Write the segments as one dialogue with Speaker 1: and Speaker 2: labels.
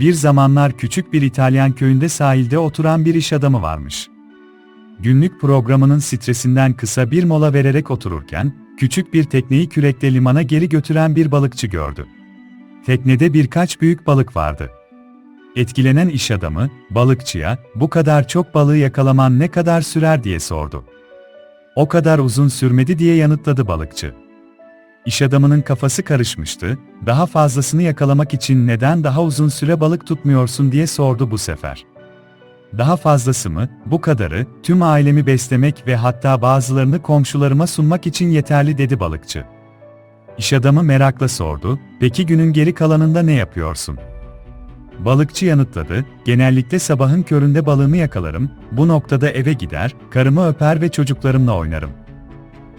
Speaker 1: Bir zamanlar küçük bir İtalyan köyünde sahilde oturan bir iş adamı varmış. Günlük programının stresinden kısa bir mola vererek otururken, küçük bir tekneyi kürekle limana geri götüren bir balıkçı gördü. Teknede birkaç büyük balık vardı. Etkilenen iş adamı, balıkçıya, bu kadar çok balığı yakalaman ne kadar sürer diye sordu. O kadar uzun sürmedi diye yanıtladı balıkçı. İş adamının kafası karışmıştı, daha fazlasını yakalamak için neden daha uzun süre balık tutmuyorsun diye sordu bu sefer. Daha fazlası mı, bu kadarı, tüm ailemi beslemek ve hatta bazılarını komşularıma sunmak için yeterli dedi balıkçı. İş adamı merakla sordu, peki günün geri kalanında ne yapıyorsun? Balıkçı yanıtladı, genellikle sabahın köründe balığımı yakalarım, bu noktada eve gider, karımı öper ve çocuklarımla oynarım.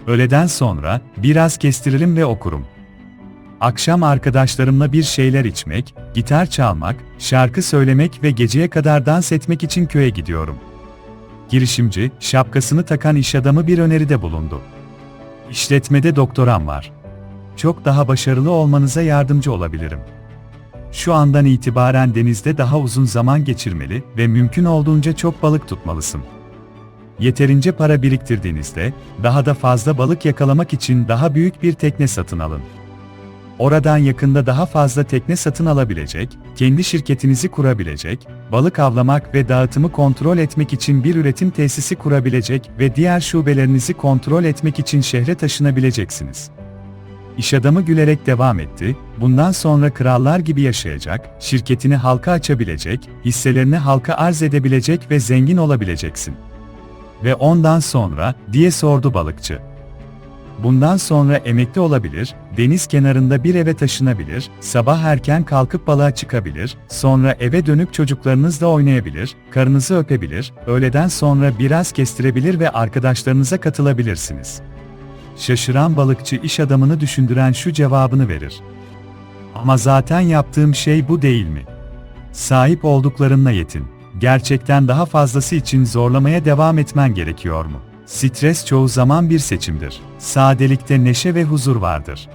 Speaker 1: Öğleden sonra, biraz kestiririm ve okurum. Akşam arkadaşlarımla bir şeyler içmek, gitar çalmak, şarkı söylemek ve geceye kadar dans etmek için köye gidiyorum. Girişimci, şapkasını takan iş adamı bir öneride bulundu. İşletmede doktoram var. Çok daha başarılı olmanıza yardımcı olabilirim. Şu andan itibaren denizde daha uzun zaman geçirmeli ve mümkün olduğunca çok balık tutmalısın. Yeterince para biriktirdiğinizde, daha da fazla balık yakalamak için daha büyük bir tekne satın alın. Oradan yakında daha fazla tekne satın alabilecek, kendi şirketinizi kurabilecek, balık avlamak ve dağıtımı kontrol etmek için bir üretim tesisi kurabilecek ve diğer şubelerinizi kontrol etmek için şehre taşınabileceksiniz. İş adamı gülerek devam etti, bundan sonra krallar gibi yaşayacak, şirketini halka açabilecek, hisselerini halka arz edebilecek ve zengin olabileceksin. Ve ondan sonra, diye sordu balıkçı. Bundan sonra emekli olabilir, deniz kenarında bir eve taşınabilir, sabah erken kalkıp balığa çıkabilir, sonra eve dönüp çocuklarınızla oynayabilir, karınızı öpebilir, öğleden sonra biraz kestirebilir ve arkadaşlarınıza katılabilirsiniz. Şaşıran balıkçı iş adamını düşündüren şu cevabını verir. Ama zaten yaptığım şey bu değil mi? Sahip olduklarınla yetin. Gerçekten daha fazlası için zorlamaya devam etmen gerekiyor mu? Stres çoğu zaman bir seçimdir. Sadelikte neşe ve huzur vardır.